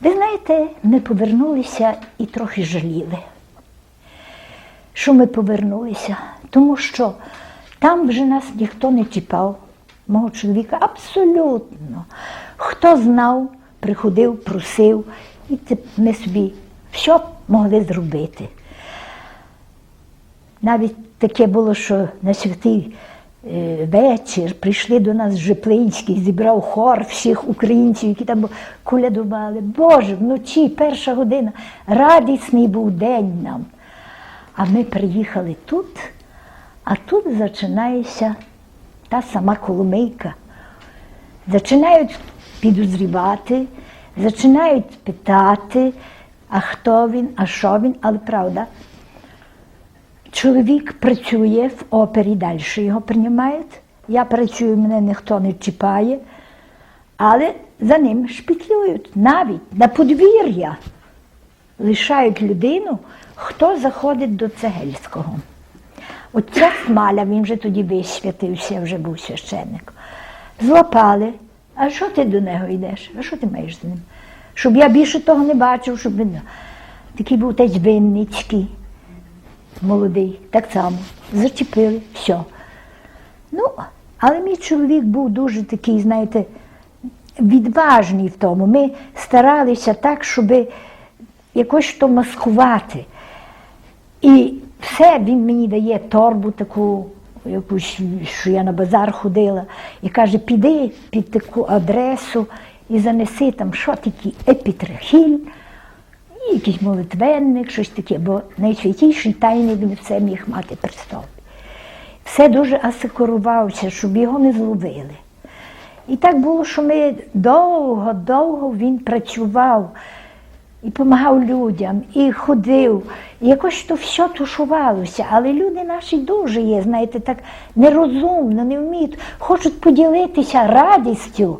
Ви знаєте, ми повернулися і трохи жаліли, що ми повернулися, тому що там вже нас ніхто не чіпав, мого чоловіка абсолютно. Хто знав, приходив, просив, і це ми собі все могли зробити. Навіть таке було, що на святий вечір прийшли до нас Жиплинський, зібрав хор всіх українців, які там колядували. Боже, вночі, перша година, радісний був день нам. А ми приїхали тут, а тут починається та сама Коломийка. Починають підозрівати, починають питати, а хто він, а що він, але правда. Чоловік працює в опері, далі його приймають. Я працюю, мене ніхто не чіпає, але за ним шпітлюють навіть на подвір'я. Лишають людину, хто заходить до Цегельського. Оця смаля, він вже тоді висвятився, вже був священник. Злапали. А що ти до нього йдеш? А що ти маєш з ним? Щоб я більше того не бачив, щоб він. Такий був теж Винницький, молодий, так само. Зачепили, все. Ну, але мій чоловік був дуже такий, знаєте, відважний в тому. Ми старалися так, щоб якось то маскувати. І все він мені дає торбу таку, якусь, що я на базар ходила, і каже, піди під таку адресу і занеси там що такі епітрахіль, якийсь молитвенник, щось таке, бо найсвятіший тайний він все міг мати собі. Все дуже асекурувався, щоб його не зловили. І так було, що ми довго-довго він працював і допомагав людям, і ходив. І якось то все тушувалося. Але люди наші дуже є, знаєте, так нерозумно, не вміють, хочуть поділитися радістю,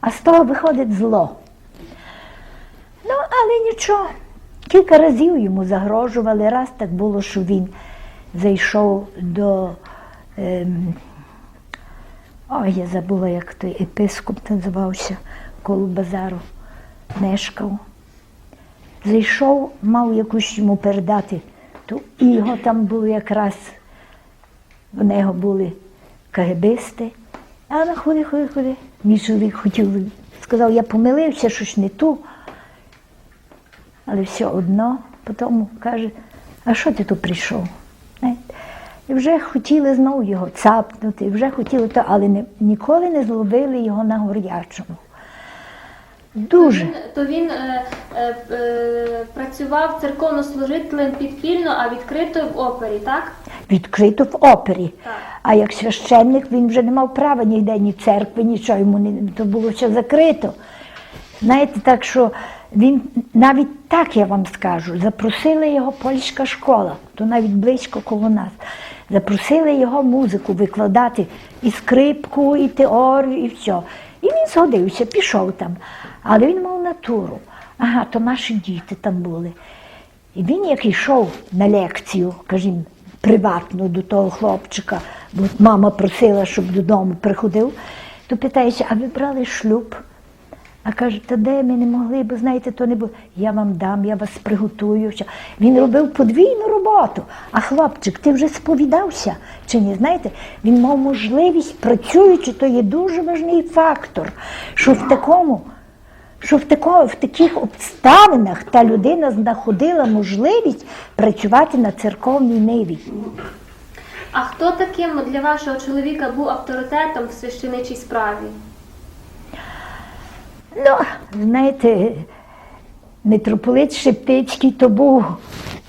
а з того виходить зло. Ну, але нічого. Кілька разів йому загрожували. Раз так було, що він зайшов до. Ем, ой, я забула, як той епископ називався, коло базару мешкав. Зайшов, мав якусь йому передати, то і його там було якраз, в нього були КГБисти. А вона ходи, ходи, ходи. Мій чоловік хотів, сказав, я помилився, щось не ту. Але все одно, потім каже, а що ти тут прийшов? І вже хотіли знову його цапнути, вже хотіли то, але не, ніколи не зловили його на горячому. Дуже. Він, то він е, е, е, працював церковнослужителем підпільно, а відкрито в опері, так? відкрито в опері. Так. А як священник він вже не мав права ніде, ні церкви, нічого йому не то було все закрито. Знаєте, так що він навіть так я вам скажу, запросила його польська школа, то навіть близько коло нас. Запросили його музику викладати і скрипку, і теорію, і все. І він згодився, пішов там. Але він мав натуру. Ага, то наші діти там були. І він, як йшов на лекцію, кажімо, приватну до того хлопчика, бо мама просила, щоб додому приходив, то питається, а ви брали шлюб? А каже, та де ми не могли, бо знаєте, то не було. Я вам дам, я вас приготую. Він робив подвійну роботу. А хлопчик, ти вже сповідався чи ні? Знаєте, він мав можливість, працюючи, то є дуже важливий фактор, що в такому що в, такому, в таких обставинах та людина знаходила можливість працювати на церковній ниві. А хто таким для вашого чоловіка був авторитетом в священичій справі? Ну, знаєте, митрополит Шептицький то був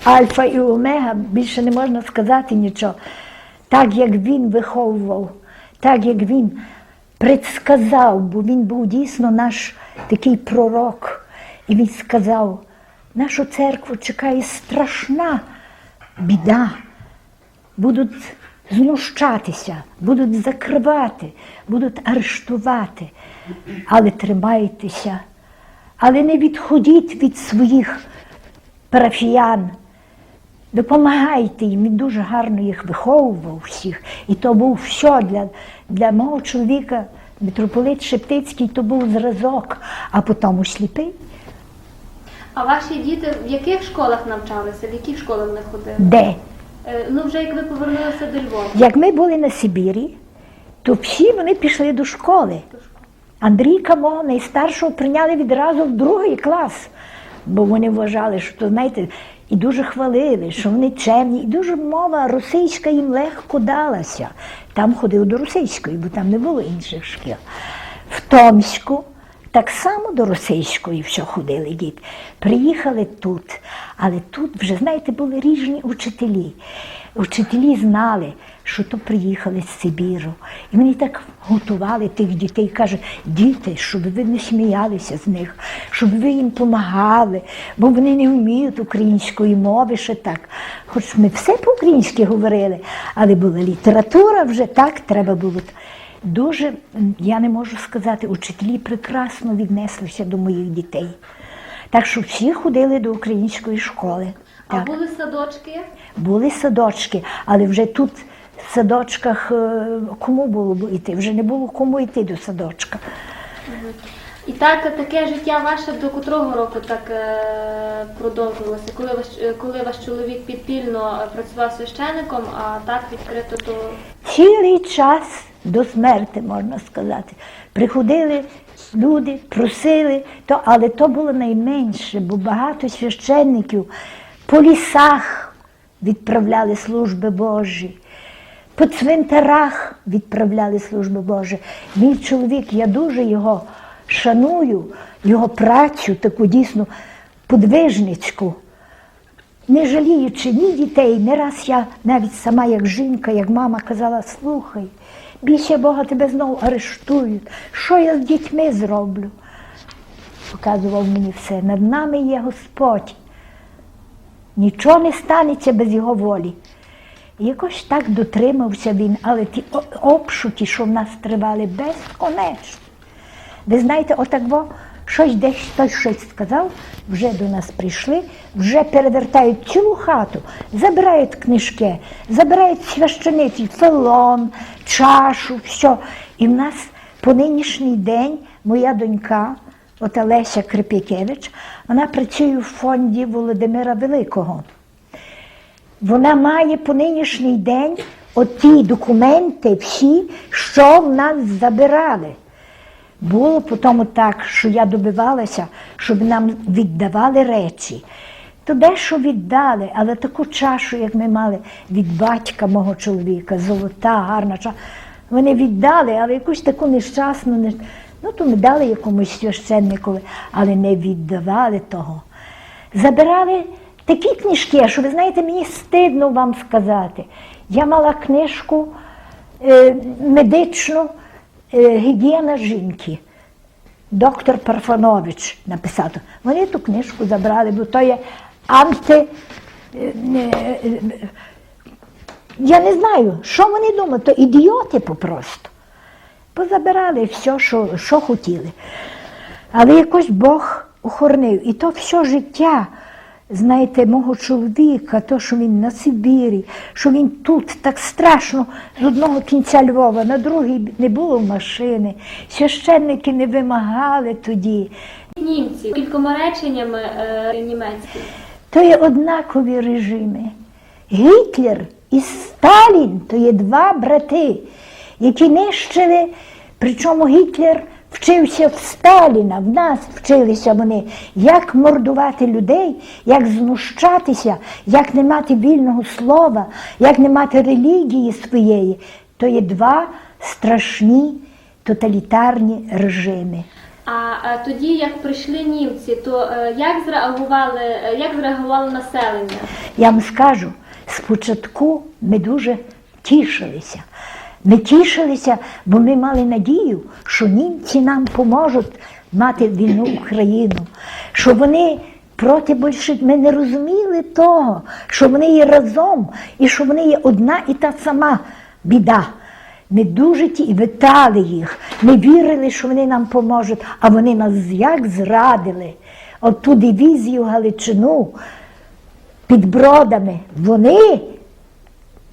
альфа і омега, більше не можна сказати нічого. Так як він виховував, так як він предсказав, бо він був дійсно наш такий пророк. І він сказав, нашу церкву чекає страшна біда. Будуть знущатися, будуть закривати, будуть арештувати. Але тримайтеся, але не відходіть від своїх парафіян. Допомагайте їм, він дуже гарно їх виховував всіх. І то був все для, для мого чоловіка, митрополит Шептицький, то був зразок, а потім сліпий. А ваші діти в яких школах навчалися? В яких школах вони ходили? Де? Е, Ну, вже як ви повернулися до Львова. Як ми були на Сибірі, то всі вони пішли до школи. Андрійка мого найстаршого прийняли відразу в другий клас, бо вони вважали, що, знаєте, і дуже хвалили, що вони чемні, і дуже мова російська їм легко далася. Там ходив до російської, бо там не було інших шкіл. В Томську так само до російської все ходили діти. Приїхали тут, але тут вже, знаєте, були різні учителі. Учителі знали, що то приїхали з Сибіру. І вони так готували тих дітей. Кажуть, діти, щоб ви не сміялися з них, щоб ви їм допомагали, бо вони не вміють української мови ще так. Хоч ми все по-українськи говорили, але була література вже так, треба було. Дуже, я не можу сказати, учителі прекрасно віднеслися до моїх дітей. Так що всі ходили до української школи. А Так. були садочки? Були садочки, але вже тут в садочках е, кому було б йти? Вже не було кому йти до садочка. І так таке життя ваше до котрого року так е, продовжувалося? Коли ваш, е, коли ваш чоловік підпільно е, працював священником, а так відкрито то Цілий час до смерти, можна сказати. Приходили люди, просили, то, але то було найменше, бо багато священників по лісах відправляли служби Божі. По цвинтарах відправляли служби Божі. Мій чоловік, я дуже його шаную, його працю, таку дійсно подвижницьку. Не жаліючи ні дітей, не раз я навіть сама, як жінка, як мама, казала, слухай, більше Бога тебе знову арештують. Що я з дітьми зроблю? Показував мені все. Над нами є Господь. Нічого не станеться без його волі. Якось так дотримався він, але ті обшуки, що в нас тривали безконечно. Ви знаєте, отак во, щось десь хтось щось сказав, вже до нас прийшли, вже перевертають цілу хату, забирають книжки, забирають священиці, фелон, чашу, все. І в нас по нинішній день моя донька, ота Леся Крип'якевич, вона працює в фонді Володимира Великого. Вона має по нинішній день оті документи всі, що в нас забирали. Було потім так, що я добивалася, щоб нам віддавали речі. То дещо віддали, але таку чашу, як ми мали від батька мого чоловіка, золота, гарна чаша, вони віддали, але якусь таку нещасну, не- ну то ми дали якомусь священникові, але не віддавали того. Забирали такі книжки, що ви знаєте, мені стидно вам сказати. Я мала книжку е, медичну гігієна жінки. Доктор Парфанович написав. Вони ту книжку забрали, бо то є анти. е, е, е, Я не знаю, що вони думають, то ідіоти попросту. Позабирали все, що, що хотіли. Але якось Бог охоронив. І то все життя, знаєте, мого чоловіка, то, що він на Сибірі, що він тут так страшно з одного кінця Львова, на другий не було машини. Священники не вимагали тоді. німці кількома реченнями е, німецькі. То є однакові режими. Гітлер і Сталін то є два брати, які нищили, причому Гітлер вчився в Сталіна, в нас вчилися вони, як мордувати людей, як знущатися, як не мати вільного слова, як не мати релігії своєї. То є два страшні тоталітарні режими. А тоді, як прийшли німці, то е, як зреагували, е, як зреагувало населення? Я вам скажу, спочатку ми дуже тішилися. Ми тішилися, бо ми мали надію, що німці нам поможуть мати вільну Україну, що вони проти большевиків. Ми не розуміли того, що вони є разом і що вони є одна і та сама біда. Ми дуже ті і витали їх. Ми вірили, що вони нам поможуть, а вони нас як зрадили. От ту дивізію Галичину під бродами. Вони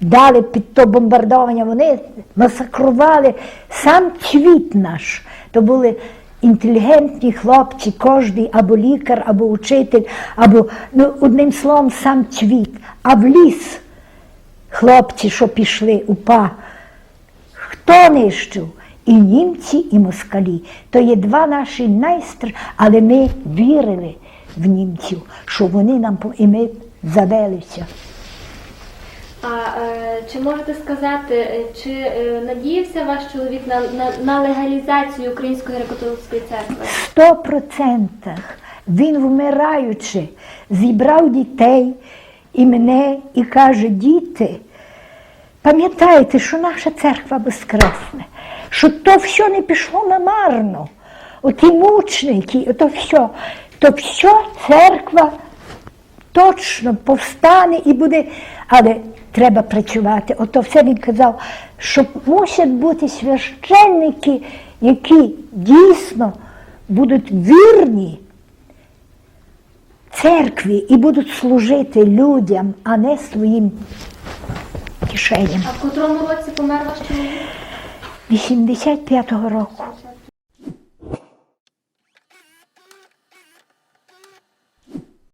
дали під то бомбардування, вони масакрували сам цвіт наш. То були інтелігентні хлопці, кожний або лікар, або учитель, або ну, одним словом сам цвіт, а в ліс хлопці, що пішли упа, хто нищив? І німці, і москалі. То є два наші найстр, але ми вірили в німців, що вони нам і ми завелися. А е, чи можете сказати, е, чи е, надіявся ваш чоловік на, на, на легалізацію Української греко-католицької церкви? Сто процентах він, вмираючи, зібрав дітей і мене і каже: діти, пам'ятайте, що наша церква воскресне, що то все не пішло намарно. Оті мучники, ото все, то все церква точно повстане і буде, але треба працювати. Ото все він казав, що мусять бути священники, які дійсно будуть вірні церкві і будуть служити людям, а не своїм кишеням. А в котрому році помер ваш чоловік? 85-го року.